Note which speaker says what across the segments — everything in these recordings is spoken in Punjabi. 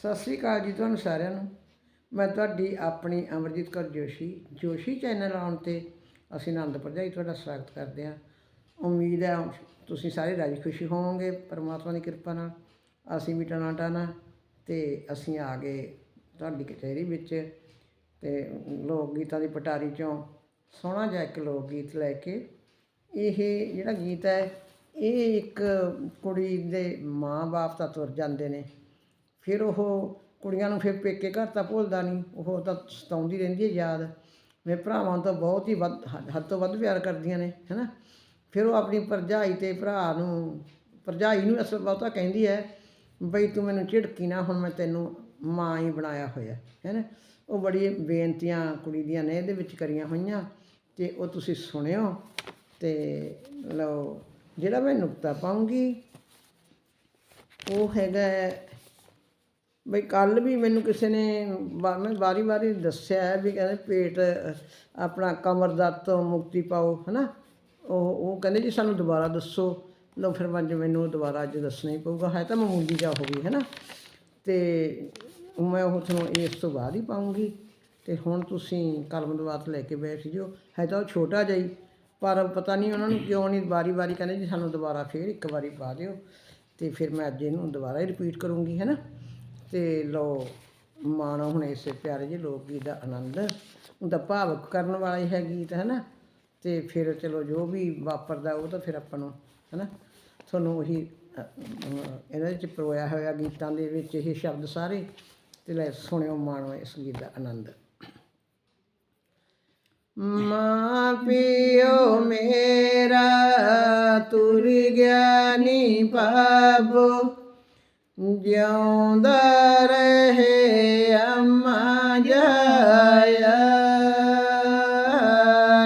Speaker 1: ਸਤਿ ਸ੍ਰੀ ਅਕਾਲ ਜੀ ਤੁਹਾਨੂੰ ਸਾਰਿਆਂ ਨੂੰ। ਮੈਂ ਤੁਹਾਡੀ ਆਪਣੀ ਅਮਰਜੀਤ ਕੌਰ ਜੋਸ਼ੀ ਜੋਸ਼ੀ ਚੈਨਲ ਆਉਣ ਤੇ ਅਸੀਂ ਆਨੰਦ ਭਰਜਾਈ ਤੁਹਾਡਾ ਸਵਾਗਤ ਕਰਦੇ ਹਾਂ। ਉਮੀਦ ਹੈ ਤੁਸੀਂ ਸਾਰੇ ਰਾਜੀ ਖੁਸ਼ੀ ਹੋਵੋਗੇ, ਪਰਮਾਤਮਾ ਦੀ ਕਿਰਪਾ ਨਾਲ। ਅਸੀਂ ਵੀ ਟਣਾ ਟਾਣਾ ਤੇ ਅਸੀਂ ਆ ਗਏ ਤੁਹਾਡੀ ਕਚਹਿਰੀ ਵਿੱਚ ਤੇ ਲੋਕ ਗੀਤਾਂ ਦੀ ਪਟਾਰੀ ਚੋਂ ਸੋਹਣਾ ਜਿਹਾ ਇੱਕ ਲੋਕ ਗੀਤ ਲੈ ਕੇ ਇਹ ਜਿਹੜਾ ਗੀਤ ਹੈ, ਇਹ ਇੱਕ ਕੁੜੀ ਦੇ ਮਾਂ-ਬਾਪ ਤਾਂ ਤੁਰ ਜਾਂਦੇ ਨੇ। ਫਿਰ ਉਹ ਕੁੜੀਆਂ ਨੂੰ ਫਿਰ ਪੇਕੇ ਘਰ ਤਾਂ ਭੁੱਲਦਾ ਨਹੀਂ, ਉਹ ਤਾਂ ਸਤਾਉਂਦੀ ਰਹਿੰਦੀ ਹੈ ਯਾਦ। ਮੇਰੇ ਭਰਾਵਾਂ ਤੋਂ ਬਹੁਤ ਹੀ ਵੱਧ ਹੱਦ ਤੋਂ ਵੱਧ ਪਿਆਰ ਕਰਦੀਆਂ ਨੇ, ਹੈਨਾ। ਫਿਰ ਉਹ ਆਪਣੀ ਭਰਜਾਈ ਤੇ ਭਰਾ ਨੂੰ, ਭਰਜਾਈ ਨੂੰ ਅਸਲ ਬਹੁਤਾ ਕਹਿੰਦੀ ਹੈ, ਬਈ ਤੂੰ ਮੈਨੂੰ ਝਿੜਕੀ ਨਾ, ਹੁਣ ਮੈਂ ਤੈਨੂੰ ਮਾਂ ਹੀ ਬਣਾਇਆ ਹੋਇਆ ਹੈਨਾ। ਉਹ ਬੜੀ ਬੇਨਤੀਆਂ ਕੁੜੀ ਦੀਆਂ ਨੇ, ਇਹਦੇ ਵਿੱਚ ਕਰੀਆਂ ਹੋਈਆਂ, ਤੇ ਉਹ ਤੁਸੀਂ ਸੁਣਿਓ ਤੇ ਲਓ, ਜਿਹੜਾ ਮੈਂ ਨੁਕਤਾ ਪਾਉਂਗੀ, ਉਹ ਹੈਗਾ ਬਈ ਕੱਲ ਵੀ ਮੈਨੂੰ ਕਿਸੇ ਨੇ ਵਾਰੀ ਵਾਰੀ ਦੱਸਿਆ ਹੈ ਵੀ ਕਹਿੰਦੇ ਪੇਟ ਆਪਣਾ ਕਮਰ ਦਰਦ ਤੋਂ ਮੁਕਤੀ ਪਾਓ, ਹਨਾ? ਉਹ ਉਹ ਕਹਿੰਦੇ ਜੀ ਸਾਨੂੰ ਦੁਬਾਰਾ ਦੱਸੋ। ਲਓ ਫਿਰ ਅੱਜ ਮੈਨੂੰ ਦੁਬਾਰਾ ਅੱਜ ਦੱਸਣਾ ਹੀ ਪਊਗਾ। ਹੈ ਤਾਂ ਮਾਮੂਲੀ ਜਾ ਹੋ ਗਈ, ਹਨਾ? ਤੇ ਮੈਂ ਉਹ ਤੁਹਾਨੂੰ ਇਸ ਤੋਂ ਬਾਅਦ ਹੀ ਪਾਉਂਗੀ। ਤੇ ਹੁਣ ਤੁਸੀਂ ਕਲਮ ਦਵਾਤ ਲੈ ਕੇ ਬੈਠ ਜਿਓ। ਹੈ ਤਾਂ ਉਹ ਛੋਟਾ ਜਿਹਾ ਹੀ, ਪਰ ਪਤਾ ਨਹੀਂ ਉਹਨਾਂ ਨੂੰ ਕਿਉਂ ਨਹੀਂ ਵਾਰੀ ਵਾਰੀ ਕਹਿੰਦੇ ਜੀ ਸਾਨੂੰ ਦੁਬਾਰਾ ਫੇਰ ਇੱਕ ਵਾਰੀ ਪਾ ਦਿਓ। ਤੇ ਫਿਰ ਮੈਂ ਅੱਜ ਇਹਨੂੰ ਦੁਬਾਰਾ ਹੀ ਰਿਪੀਟ ਕਰੂੰਗੀ ਹੈ ਨਾ ਤੇ ਲਓ ਮਾਣੋ ਹੁਣ ਇਸੇ ਪਿਆਰੇ ਜਿਹੇ ਲੋਕ ਗੀਤ ਦਾ ਆਨੰਦ। ਉਹਦਾ ਭਾਵਕ ਕਰਨ ਵਾਲਾ ਹੀ ਹੈ ਗੀਤ ਹੈ ਨਾ ਤੇ ਫਿਰ ਚਲੋ ਜੋ ਵੀ ਵਾਪਰਦਾ ਉਹ ਤਾਂ ਫਿਰ ਆਪਾਂ ਨੂੰ ਹੈ ਨਾ ਤੁਹਾਨੂੰ ਉਹੀ ਇਹਨਾਂ ਵਿੱਚ ਪਰੋਇਆ ਹੋਇਆ ਗੀਤਾਂ ਦੇ ਵਿੱਚ ਇਹ ਸ਼ਬਦ ਸਾਰੇ। ਤੇ ਲੈ ਸੁਣਿਓ ਮਾਣੋ ਇਸ ਗੀਤ ਦਾ ਆਨੰਦ। ਮਾਂ ਪਿਓ ਮੇਰਾ, ਤੁਰ ਗਿਆ ਨੀ ਪਾਬੋ ਜਿਉਂਦਾ ਰਹੇ ਅੰਮਾ ਜਾਇਆ।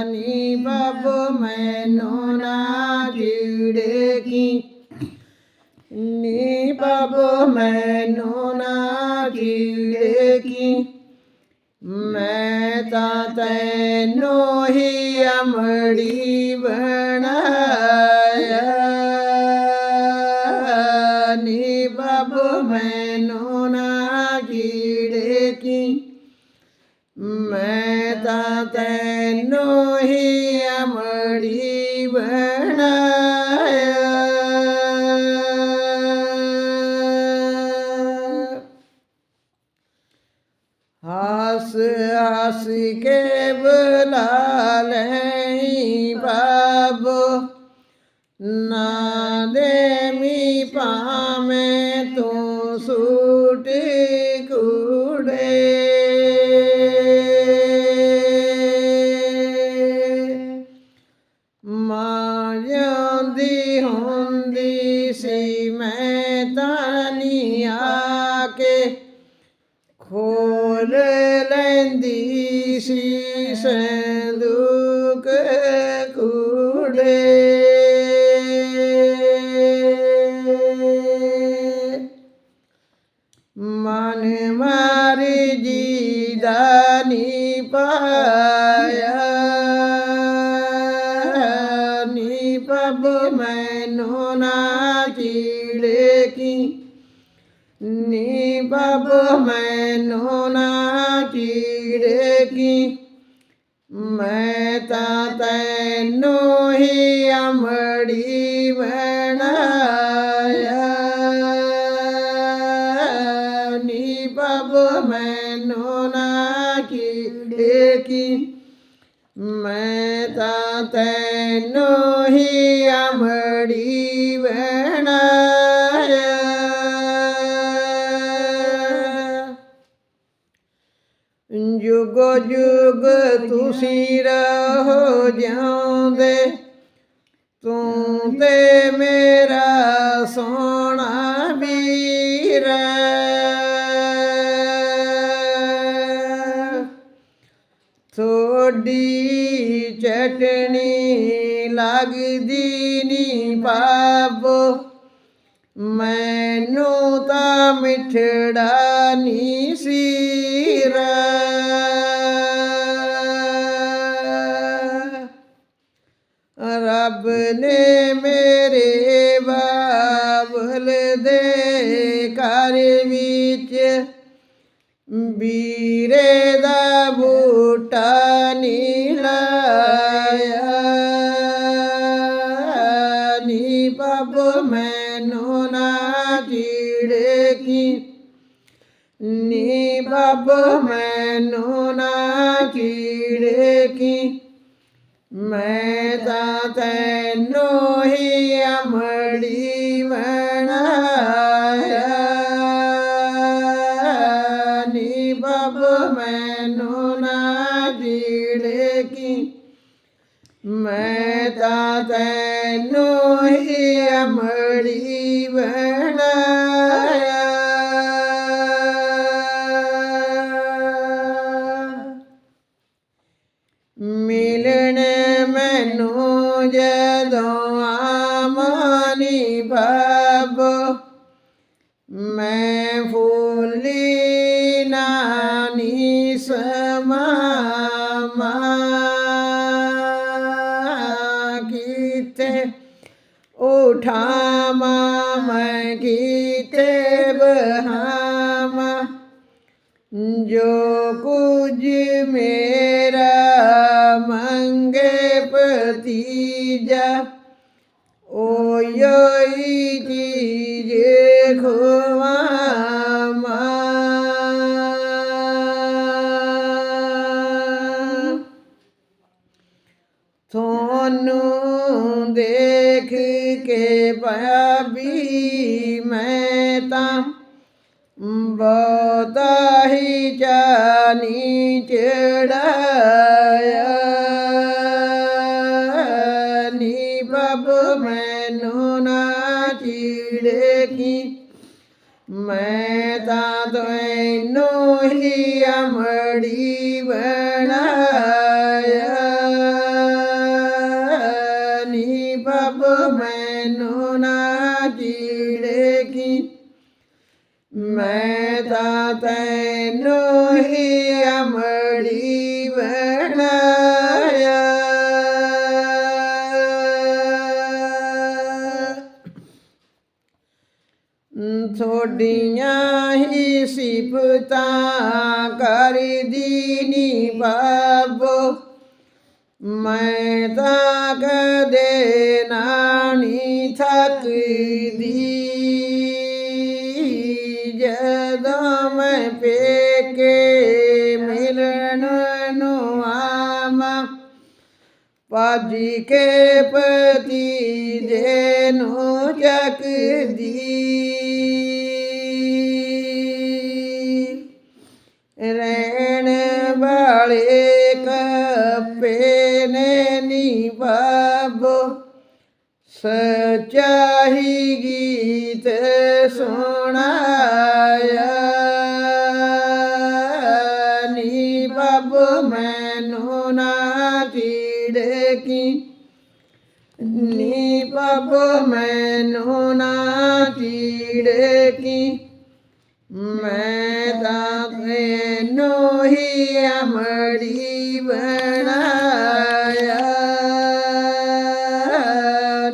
Speaker 1: ਨੀ ਬਾਬੋ ਮੈਨੂੰ ਨਾ ਜੀੜੇ ਕੀ ਨੀ ਬਾਬੋ ਮੈਨੂੰ ਨਾ ਜੀੜੇ ਮੈਂ ਤਾਂ ਤੈਨੂੰ ਹੀ ਅਮੜੀ ਮੈਂ ਤਾਂ ਤੈਨੂੰ ਹੀ ਅਮੜੀ ਬਣਾਇਆ। ਹੱਸ ਹੱਸ ਕੇ ਬੁਲਾ ਲਈ ਬਾਬੋ ਨਾ ਕੇ ਖੋਲ ਲੈਂਦੀ ਸੀ ਸੰਦੂਕ ਕੂੜੇ। ਮਨ ਮਾਰੀ ਜੀ ਦਾ ਨੀ ਪਾਇਆ। ਨੀ ਪਬ ਮੈਨੂੰ ਨਾ ਚੀੜੇ ਕੀ। ਨੀ ਬਬ ਮੈਨੂੰ ਨਾ ਚੀੜੇ ਕੀ। ਮੈਂ ਤਾਂ ਤੈਨੂੰ ਹੀ ਅਮੜੀ ਬਣਾਇਆ ਨੀ ਬਬ ਮੈਨੂੰ ਨਾ ਕੀੜੇ ਕੀ। ਮੈਂ ਤਾਂ ਤੈਨੂੰ ਹੀ ਅਮੜੀ ਬਣਾਇਆ ਜੁਗੋ ਤੁਸੀਂ ਰਹੋ ਜਿਉਂਦੇ। ਤੂੰ ਤੇ ਮੇਰਾ ਸੋਹਣਾ ਵੀਰ ਥੋੜੀ ਚਟਣੀ ਲੱਗਦੀ ਨੀ ਪਾਬੋ ਮੈਨੂੰ ਤਾਂ ਮਿੱਠੜਾ ਨੀ ਸੀ। ਵੀਰੇ ਦਾ ਬੂਟਾ ਨੀ ਲਾਇਆ ਨੀ ਬੱਬ ਮੈਨੂੰ ਨਾ ਜੀੜੇ ਕੀ ਨੀ ਬੱਬ ਮੈਨੂੰ ਉਠਾਵਾਂ ਮੈਂ ਕੀਤੇ ਬਹਾਵਾਂ ਜੋ ਕੁਝ ਮੇਰਾ ਮੰਗੇ ਭਤੀਜਾ ਓ ਯੋਈ ਚੀਜ਼ ਖਵਾਵਾਂ ਚੜਾਇਆ। ਨੀ ਬੱਬ ਮੈਨੂੰ ਨਾ ਚੀੜੇ ਕੀ ਮੈਂ ਤਾਂ ਤੈਨੂੰ ਹੀ ਅਮੜੀ ਬਣਾਇਆ। ਨੀ ਬੱਬ ਮੈਨੂੰ ਨਾ ਚੀੜੇ ਕੀ ਮੈਂ ਤਾਂ ਤੈਨੂੰ ਹੀ ਅਮੜੀ ਬਣਾਇਆ ਥੋਡੀਆਂ ਹੀ ਸਿਫਤਾਂ ਕਰਦੀ ਨੀ ਬਾਬੋ ਮੈਂ ਤਾਂ ਕਦੇ ਨਾਣੀ ਥੱਕਦੀ ਪਾਜੀ ਕੇ ਪਤੀ ਦੇ ਨੂੰ ਚੱਕਦੀ ਰਹਿਣ ਵਾਲੇ ਕੱਪੇ ਨੇ ਨੀ ਬਾਬੋ ਸਚਾਈ ਚੀੜੇ ਕੀ? ਨੀ ਬਾਬੋ ਮੈਨੂੰ ਨਾ ਚੀੜੇ ਕੀ। ਮੈਂ ਤਾਂ ਤੈਨੂੰ ਹੀ ਅਮੜੀ ਬਣਾਇਆ।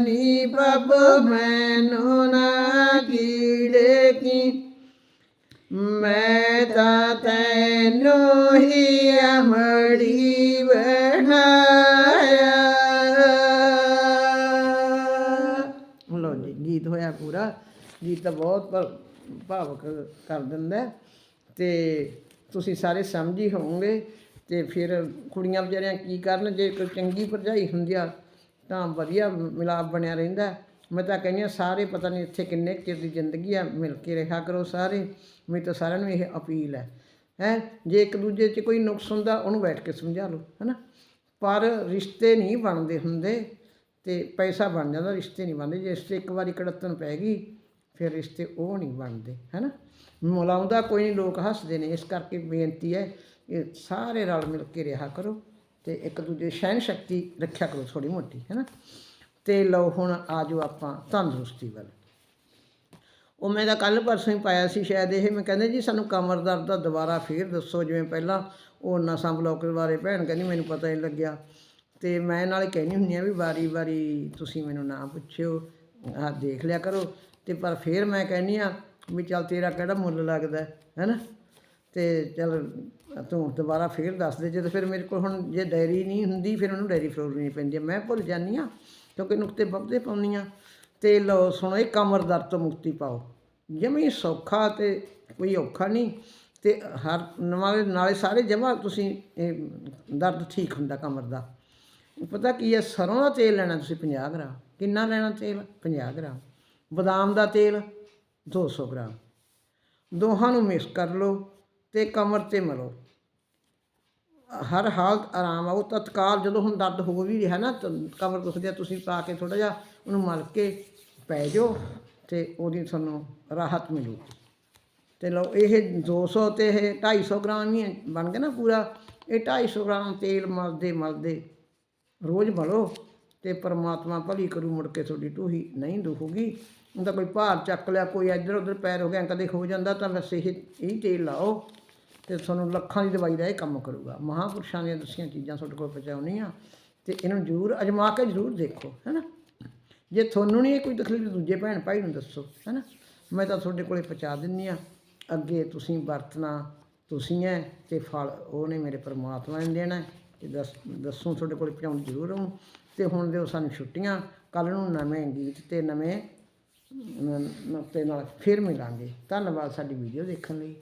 Speaker 1: ਨੀ ਬੱਬ ਮੈਨੂੰ ਨਾ ਕੀੜੇ ਕੀ। ਮੈਂ ਤਾਂ ਗੀਤ ਤਾਂ ਬਹੁਤ ਭਾਵਕ ਕਰ ਦਿੰਦਾ ਹੈ ਤੇ ਤੁਸੀਂ ਸਾਰੇ ਸਮਝੀ ਹੋਵੋਗੇ ਤੇ ਫਿਰ ਕੁੜੀਆਂ ਵਿਚਾਰੀਆਂ ਕੀ ਕਰਨ, ਜੇ ਕੋਈ ਚੰਗੀ ਭਰਜਾਈ ਹੁੰਦੀ ਆ ਤਾਂ ਵਧੀਆ ਮਿਲਾਪ ਬਣਿਆ ਰਹਿੰਦਾ ਮੈਂ ਤਾਂ ਕਹਿੰਦੀ ਹਾਂ ਸਾਰੇ ਪਤਾ ਨਹੀਂ ਇੱਥੇ ਕਿੰਨੇ ਕੁ ਚਿਰ ਦੀ ਜ਼ਿੰਦਗੀ ਆ, ਮਿਲ ਕੇ ਰਿਹਾ ਕਰੋ ਸਾਰੇ ਮੇਰੀ ਤਾਂ ਸਾਰਿਆਂ ਨੂੰ ਇਹ ਅਪੀਲ ਹੈ। ਹੈ, ਜੇ ਇੱਕ ਦੂਜੇ 'ਚ ਕੋਈ ਨੁਕਸ ਹੁੰਦਾ ਉਹਨੂੰ ਬੈਠ ਕੇ ਸਮਝਾ ਲਓ, ਹੈਨਾ। ਪਰ ਰਿਸ਼ਤੇ ਨਹੀਂ ਬਣਦੇ ਹੁੰਦੇ ਤੇ ਪੈਸਾ ਬਣ ਜਾਂਦਾ, ਰਿਸ਼ਤੇ ਨਹੀਂ ਬਣਦੇ। ਜੇ ਰਿਸ਼ਤੇ ਇੱਕ ਵਾਰੀ ਕੜਤਨ ਪੈ ਗਈ ਫਿਰ ਰਿਸ਼ਤੇ ਉਹ ਨਹੀਂ ਬਣਦੇ, ਹੈਨਾ? ਮੁਲਾਉਂਦਾ ਕੋਈ ਨਹੀਂ, ਲੋਕ ਹੱਸਦੇ ਨੇ, ਇਸ ਕਰਕੇ ਬੇਨਤੀ ਹੈ ਇਹ ਸਾਰੇ ਰਲ ਮਿਲ ਕੇ ਰਿਹਾ ਕਰੋ ਤੇ ਇੱਕ ਦੂਜੇ ਦੀ ਸ਼ਕਤੀ ਰੱਖਿਆ ਕਰੋ ਥੋੜੀ ਮੋਟੀ, ਹੈਨਾ? ਤੇ ਲਓ ਹੁਣ ਆਜੋ ਆਪਾਂ ਤੰਦਰੁਸਤੀ ਵੱਲ। ਉਹ ਮੈਂ ਤਾਂ ਕੱਲ ਪਰਸੋਂ ਹੀ ਪਾਇਆ ਸੀ, ਸ਼ਾਇਦ ਇਹ ਮੈਂ ਕਹਿੰਦੇ ਜੀ ਸਾਨੂੰ ਕਮਰ ਦਰਦ ਦਾ ਦੁਬਾਰਾ ਫੇਰ ਦੱਸੋ, ਜਿਵੇਂ ਪਹਿਲਾਂ ਉਹ ਨਸਾਂ ਬਲੌਕ ਬਾਰੇ ਭੈਣ ਕਹਿੰਦੀ ਮੈਨੂੰ ਪਤਾ ਨਹੀਂ ਲੱਗਿਆ। ਤੇ ਮੈਂ ਨਾਲੇ ਕਹਿੰਦੀ ਹੁੰਦੀ ਆ ਵੀ ਵਾਰੀ ਵਾਰੀ ਤੁਸੀਂ ਮੈਨੂੰ ਨਾ ਪੁੱਛਿਓ, ਆਹ ਦੇਖ ਲਿਆ ਕਰੋ। ਤੇ ਪਰ ਫਿਰ ਮੈਂ ਕਹਿੰਦੀ ਆ ਵੀ ਚੱਲ ਤੇਰਾ ਕਿਹੜਾ ਮੁੱਲ ਲੱਗਦਾ ਹੈ ਹੈਨਾ? ਤੇ ਚੱਲ ਤੂੰ ਦੁਬਾਰਾ ਫੇਰ ਦੱਸ ਦੇ ਜੇ ਤਾਂ ਫਿਰ ਮੇਰੇ ਕੋਲ ਹੁਣ ਜੇ ਡਾਇਰੀ ਨਹੀਂ ਹੁੰਦੀ, ਫਿਰ ਉਹਨੂੰ ਡਾਇਰੀ ਫਰੋਲਣੀ ਪੈਂਦੀ। ਮੈਂ ਭੁੱਲ ਜਾਂਦੀ ਆ, ਕਿਉਂਕਿ ਨੁਕਤੇ ਬੱਬਦੇ ਪਾਉਂਦੀ ਆ। ਤੇ ਲਓ, ਸੁਣੋ ਇਹ ਕਮਰ ਦਰਦ ਤੋਂ ਮੁਕਤੀ ਪਾਓ। ਜਮੀ ਸੌਖਾ ਤੇ ਕੋਈ ਔਖਾ ਨਹੀਂ, ਤੇ ਹਰ ਨਾਲੇ ਨਾਲੇ ਸਾਰੇ ਜਮਾ ਤੁਸੀਂ, ਇਹ ਦਰਦ ਠੀਕ ਹੁੰਦਾ ਕਮਰ ਦਾ। ਪਤਾ ਕੀ ਹੈ ਸਰੋਂ ਦਾ ਤੇਲ ਲੈਣਾ ਤੁਸੀਂ 50 ਗ੍ਰਾਮ, ਕਿੰਨਾ ਲੈਣਾ ਤੇਲ? 50 ਗ੍ਰਾਮ। ਬਦਾਮ ਦਾ ਤੇਲ 200 ਗ੍ਰਾਮ। ਦੋਹਾਂ ਨੂੰ ਮਿਕਸ ਕਰ ਲਓ ਤੇ ਕਮਰ ਤੇ ਮਲੋ। ਹਰ ਹਾਲਤ ਆਰਾਮ ਆਉ ਤਤਕਾਲ ਜਦੋਂ ਹੁਣ ਦਰਦ ਹੋ ਵੀ ਰਿਹਾ ਨਾ, ਤਾਂ ਕਮਰ ਦੁਖਦੀ ਆ, ਤੁਸੀਂ ਪਾ ਕੇ ਥੋੜਾ ਜਿਹਾ ਉਹਨੂੰ ਮਲ ਕੇ ਪੈ ਜਾਓ ਤੇ ਉਹਦੀ ਤੁਹਾਨੂੰ ਰਾਹਤ ਮਿਲੂਗੀ ਤੇ ਲਓ, ਇਹ 200 ਤੇ ਇਹ 250 ਗ੍ਰਾਮ ਹੀ ਬਣ ਗਿਆ ਨਾ ਪੂਰਾ। ਇਹ 250 ਗ੍ਰਾਮ ਤੇਲ ਮਲਦੇ ਮਲਦੇ ਰੋਜ਼ ਮਲੋ ਤੇ ਪਰਮਾਤਮਾ ਭਲੀ ਕਰੂ, ਮੁੜ ਕੇ ਤੁਹਾਡੀ ਢੂਹੀ ਨਹੀਂ ਦੁਖੂਗੀ। ਉਹਦਾ ਕੋਈ ਭਾਰ ਚੱਕ ਲਿਆ, ਕੋਈ ਇੱਧਰ ਉੱਧਰ ਪੈਰ ਹੋ ਗਿਆ, ਕਦੇ ਹੋ ਜਾਂਦਾ ਤਾਂ ਬਸ ਇਹ ਇਹ ਤੇਲ ਲਾਓ ਤੇ ਤੁਹਾਨੂੰ ਲੱਖਾਂ ਦੀ ਦਵਾਈ ਦਾ ਇਹ ਕੰਮ ਕਰੂਗਾ। ਮਹਾਂਪੁਰਸ਼ਾਂ ਦੀਆਂ ਦੱਸੀਆਂ ਚੀਜ਼ਾਂ ਤੁਹਾਡੇ ਕੋਲ ਪਹੁੰਚਾਉਣੀਆਂ ਤੇ ਇਹਨੂੰ ਜ਼ਰੂਰ ਅਜਮਾ ਕੇ ਜ਼ਰੂਰ ਦੇਖੋ, ਹੈਨਾ? ਜੇ ਤੁਹਾਨੂੰ ਨਹੀਂ ਇਹ ਕੋਈ ਤਕਲੀਫ ਦੂਜੇ ਭੈਣ ਭਾਈ ਨੂੰ ਦੱਸੋ, ਹੈਨਾ? ਮੈਂ ਤਾਂ ਤੁਹਾਡੇ ਕੋਲੇ ਪਹੁੰਚਾ ਦਿੰਨੀ ਆ ਅੱਗੇ ਤੁਸੀਂ ਵਰਤਣਾ, ਤੁਸੀਂ ਹੈ ਤੇ ਫਲ ਉਹਨੇ ਮੇਰੇ ਪਰਮਾਤਮਾ ਨੇ ਦੇਣਾ ਤੇ ਦੱਸ, ਦੱਸੋ ਤੁਹਾਡੇ ਕੋਲੇ ਪਹੁੰਚਾਉਣ ਜ਼ਰੂਰ ਆਉਂ ਤੇ ਹੁਣ ਦਿਓ ਸਾਨੂੰ ਛੁੱਟੀਆਂ ਕੱਲ ਨੂੰ ਨਵੇਂ ਗੀਤ ਤੇ ਨਵੇਂ ਨੁਕਤੇ ਨਾਲ ਫਿਰ ਮਿਲਾਂਗੇ। ਧੰਨਵਾਦ ਸਾਡੀ ਵੀਡੀਓ ਦੇਖਣ ਲਈ।